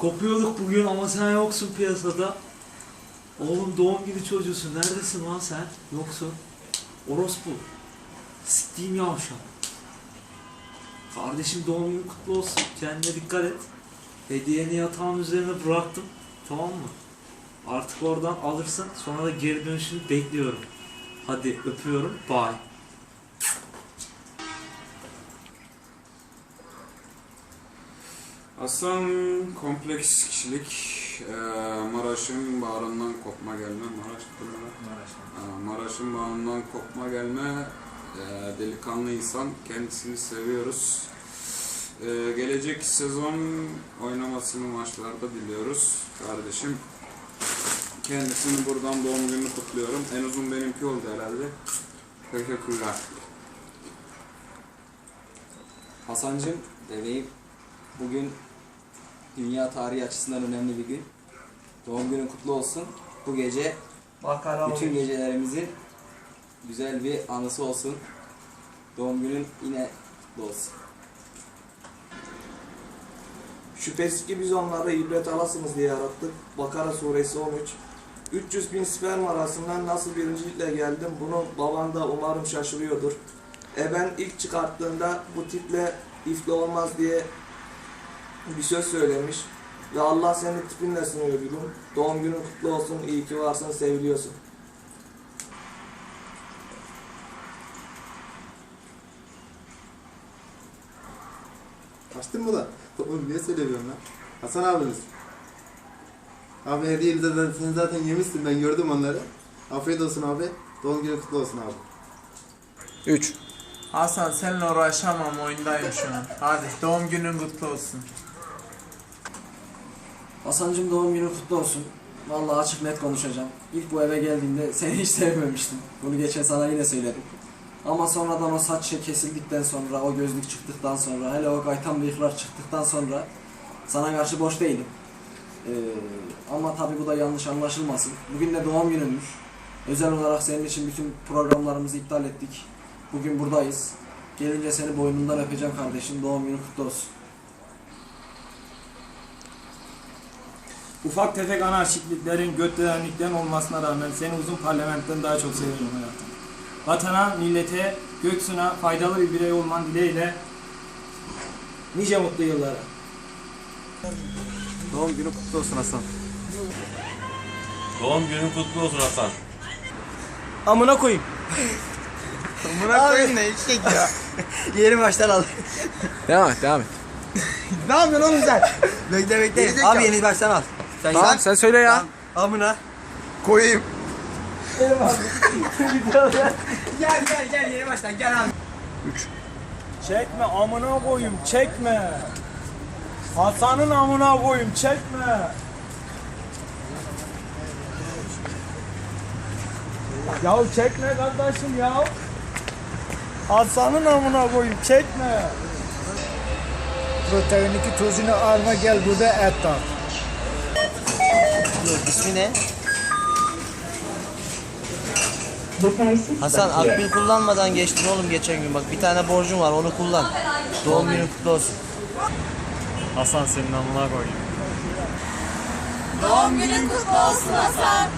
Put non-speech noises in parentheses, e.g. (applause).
Kopuyorduk bugün ama sen yoksun piyasada. Oğlum doğum günü çocuğusun. Neredesin lan sen? Yoksun. Orospu. Siktiğim yavşak. Kardeşim doğum günü kutlu olsun. Kendine dikkat et. Hediyeni yatağın üzerine bıraktım. Tamam mı? Artık oradan alırsın. Sonra da geri dönüşünü bekliyorum. Hadi öpüyorum. Bye. Hasan kompleks kişilik, eee, Maraş'ın bağrından kopma gelme, Maraş değil mi? Ha, Maraş'ın bağrından kopma gelme, eee, delikanlı insan, kendisini seviyoruz. Eee, gelecek sezon oynamasını maçlarda diliyoruz kardeşim. Kendisini buradan doğum gününü kutluyorum. En uzun benimki oldu herhalde. Teşekkürler. Hasancım, bebeğim, bugün dünya tarihi açısından önemli bir gün. Doğum günün kutlu olsun. Bu gece bütün gecelerimizin güzel bir anısı olsun. Doğum günün yine kutlu olsun. Şüphesiz ki biz onları ibret alasınız diye yarattık. Bakara suresi 13. 300 bin sperm arasından nasıl birincilikle geldim bunu baban da umarım şaşırıyordur. E ben ilk çıkarttığında bu tiple ifli olmaz diye bir söz söylemiş. Ve Allah seni tipinle sınıyor gülüm. Doğum günün kutlu olsun, iyi ki varsın, seviliyorsun. Açtın mı da? Oğlum niye söylemiyorum lan? Hasan abiniz. Abi hediyeni zaten, sen zaten yemişsin ben gördüm onları. Afiyet olsun abi. Doğum günü kutlu olsun abi. 3. Hasan seninle uğraşamam oyundayım şu an. Hadi doğum günün kutlu olsun. Hasan'cım doğum günün kutlu olsun. Vallahi açık net konuşacağım. İlk bu eve geldiğimde (laughs) seni hiç sevmemiştim. Bunu geçen sana yine söyledim. Ama sonradan o saç şey kesildikten sonra, o gözlük çıktıktan sonra, hele o kaytan bıyıklar çıktıktan sonra sana karşı boş değilim. Ee, ama tabi bu da yanlış anlaşılmasın. Bugün de doğum gününmüş. Özel olarak senin için bütün programlarımızı iptal ettik. Bugün buradayız. Gelince seni boynundan öpeceğim kardeşim. Doğum günün kutlu olsun. Ufak tefek anarşikliklerin, götlerenliklerin olmasına rağmen seni uzun parlamentten daha çok seviyorum hayatım. Vatana, millete, göksuna faydalı bir birey olman dileğiyle nice mutlu yıllara. Doğum günü kutlu olsun Hasan. Doğum günün kutlu olsun Hasan. Amına koyayım. Amına koyayım ne eşek ya. Yeni baştan al. devam et, devam et. Ne yapıyorsun oğlum sen? Bekle bekle. Abi yeni baştan al. Sen Tamam sen söyle ya. Amına. Koyayım. Gel gel gel yeni baştan gel abi. Çekme amına koyayım çekme. Hasan'ın amına koyayım çekme. Ya çekme kardeşim ya. Hasan'ın amına koyayım çekme. Proteiniki tozunu alma gel burada et al. İsmi ne? Hasan akbil kullanmadan geçtin oğlum geçen gün bak bir tane borcum var onu kullan. Doğum günün kutlu olsun. Hasan senin amına koyayım. Doğum günün kutlu olsun Hasan.